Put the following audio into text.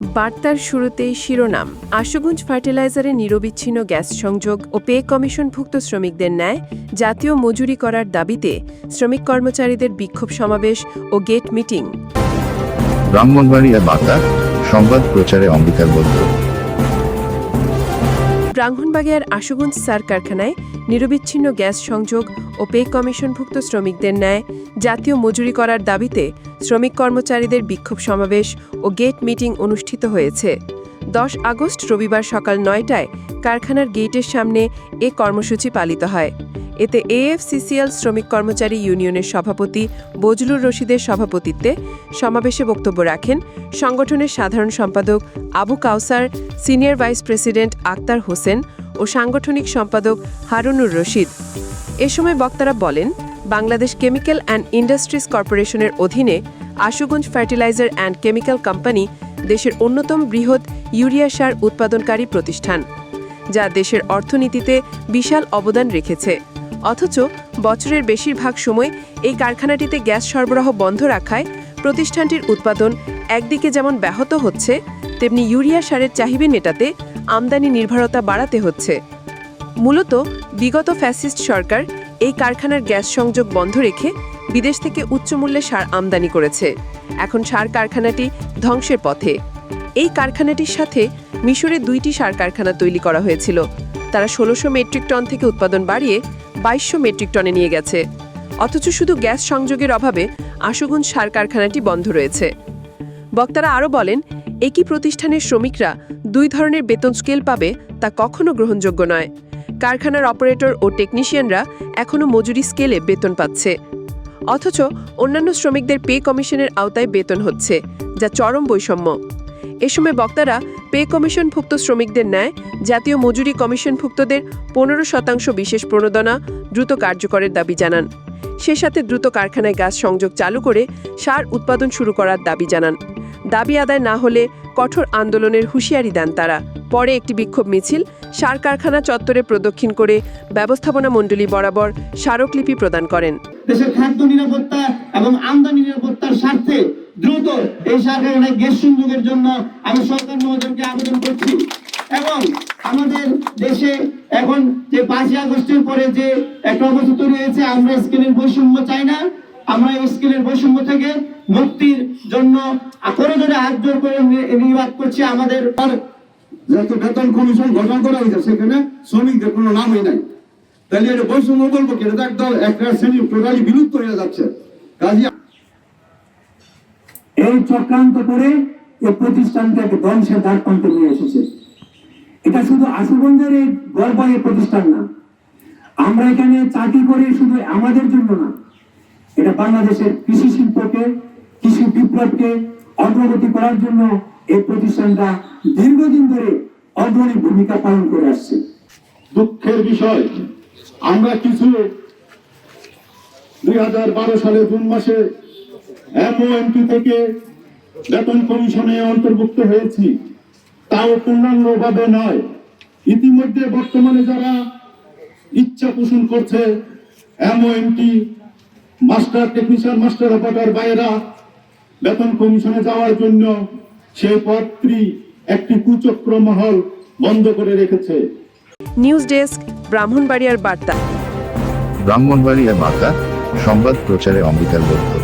বার্তার শুরুতেই শিরোনাম। আশুগঞ্জ ফার্টিলাইজারে নিরবিচ্ছিন্ন গ্যাস সংযোগ ও পে কমিশনভুক্ত শ্রমিকদের ন্যায় জাতীয় মজুরি করার দাবিতে শ্রমিক কর্মচারীদের বিক্ষোভ সমাবেশ ও গেট মিটিং। ব্রাহ্মণবাড়িয়া বার্তা সংবাদ প্রচারে অঙ্গীকারবদ্ধ। ব্রাহ্মণবাগিয়ার আশুগঞ্জ সার কারখানায় নিরবিচ্ছিন্ন গ্যাস সংযোগ ও পে কমিশনভুক্ত শ্রমিকদের ন্যায় জাতীয় মজুরি করার দাবিতে শ্রমিক কর্মচারীদের বিক্ষোভ সমাবেশ ও গেট মিটিং অনুষ্ঠিত হয়েছে। দশ আগস্ট রবিবার সকাল নয়টায় কারখানার গেটের সামনে এ কর্মসূচি পালিত হয়। এতে এএফসিসিএল শ্রমিক কর্মচারী ইউনিয়নের সভাপতি বজলুর রশিদের সভাপতিত্বে সমাবেশে বক্তব্য রাখেন সংগঠনের সাধারণ সম্পাদক Abu Kawsar, senior vice president Akhtar Hossain ও সাংগঠনিক সম্পাদক হারুনুর রশিদ। এ সময় বক্তারা বলেন বাংলাদেশ কেমিক্যাল অ্যান্ড ইন্ডাস্ট্রিজ কর্পোরেশনের অধীনে Ashuganj fertilizer and chemical company দেশের অন্যতম বৃহৎ ইউরিয়া সার উৎপাদনকারী প্রতিষ্ঠান, যা দেশের অর্থনীতিতে বিশাল অবদান রেখেছে। অথচ বছরের বেশিরভাগ সময় এই কারখানাটিতে গ্যাস সরবরাহ বন্ধ রাখায় প্রতিষ্ঠানটির উৎপাদন একদিকে যেমন ব্যাহত হচ্ছে, তেমনি ইউরিয়া সারের চাহিদা মেটাতে আমদানি নির্ভরতা বাড়াতে হচ্ছে। মূলত বিগত ফ্যাসিস্ট সরকার এই কারখানার গ্যাস সংযোগ বন্ধ রেখে বিদেশ থেকে উচ্চমূল্যে সার আমদানি করেছে। এখন সার কারখানাটি ধ্বংসের পথে। এই কারখানাটির সাথে মিশরে দুইটি সার কারখানা তৈরি করা হয়েছিল। তারা ষোলোশো মেট্রিক টন থেকে উৎপাদন বাড়িয়ে বাইশশো মেট্রিক টনে নিয়ে গেছে। অথচ শুধু গ্যাস সংযোগের অভাবে আশুগঞ্জ সার কারখানাটি বন্ধ রয়েছে। বক্তারা আরও বলেন, একই প্রতিষ্ঠানের শ্রমিকরা দুই ধরনের বেতন স্কেল পাবে তা কখনো গ্রহণযোগ্য নয়। কারখানার অপারেটর ও টেকনিশিয়ানরা এখনও মজুরি স্কেলে বেতন পাচ্ছে। অথচ অন্যান্য শ্রমিকদের পে কমিশনের আওতায় বেতন হচ্ছে, যা চরম বৈষম্য। এ সময় বক্তারা পে কমিশনভুক্ত শ্রমিকদের ন্যায় জাতীয় মজুরি কমিশনভুক্তদের পনেরো শতাংশ বিশেষ প্রণোদনা দ্রুত কার্যকরের দাবি জানান। সে সাথে দ্রুত কারখানায় গ্যাস সংযোগ চালু করে সার উৎপাদন শুরু করার দাবি জানান। দাবি আদায় না হলে কঠোর আন্দোলনের হুঁশিয়ারি দেন তারা। পরে একটি বিক্ষোভ মিছিল সার কারখানা চত্বরে প্রদক্ষিণ করে ব্যবস্থাপনা মণ্ডলী বরাবর স্মারকলিপি প্রদান করেন। দেশের খাদ্য নিরাপত্তা এবং আমদানি নিরাপত্তার স্বার্থে দ্রুত এই সরকারের গ্যাস সংযোগের জন্য আমি সরকার মহোদয়কে আবেদন করছি। এবং আমাদের দেশে এখন যে পাঁচই আগস্টের পরে যে একটা অবস্থা তৈরি হয়েছে, আমরা স্কেলের বৈষম্য চাই না। আমরা স্কেলের বৈষম্য থেকে মুক্তির জন্য করে ধরে হাত জোর করে নি- নিবাদ করছি, আমাদের যেহেতু বেতন কমিশন গঠন করা হয়েছে, সেখানে শ্রমিকদের কোনো নামই নাই। তাহলে এটা বৈষম্য বলব কি? এটা তো একদম একটা শ্রেণি টোটালি বিলুপ্ত হয়ে যাচ্ছে। কাজে এই চক্রান্ত করে এই প্রতিষ্ঠানটাকে ধ্বংসের দ্বার প্রান্তে নিয়ে এসেছে। এটা শুধু আশুগঞ্জের এই গল্প এই প্রতিষ্ঠান না, আমরা এখানে চাকরি করে শুধু আমাদের জন্য না, এটা বাংলাদেশের কৃষি শিল্পকে, কৃষি বিপ্লবকে অগ্রগতি করার জন্য এই প্রতিষ্ঠানটা দীর্ঘদিন ধরে অগ্রণী ভূমিকা পালন করে আসছে। দুঃখের বিষয়, আমরা কিছু দুই হাজার বারো সালের জুন মাসে এমওএমটি থেকে বেতন কমিশনে অন্তর্ভুক্ত হয়েছি। তাও পূর্ণাঙ্গভাবে নয়। ইতিমধ্যে বর্তমানে যারা ইচ্ছা পোষণ করছে MOMT master technician, master operator বাইরা বেতন কমিশনে যাওয়ার জন্য সেই পদটি একটি কুচক্র মহল বন্ধ করে রেখেছে। নিউজ ডেস্ক ব্রাহ্মণবাড়িয়ার বার্তা। ব্রাহ্মণবাড়িয়ার বার্তা সংবাদ প্রচারে অঙ্গীকারবদ্ধ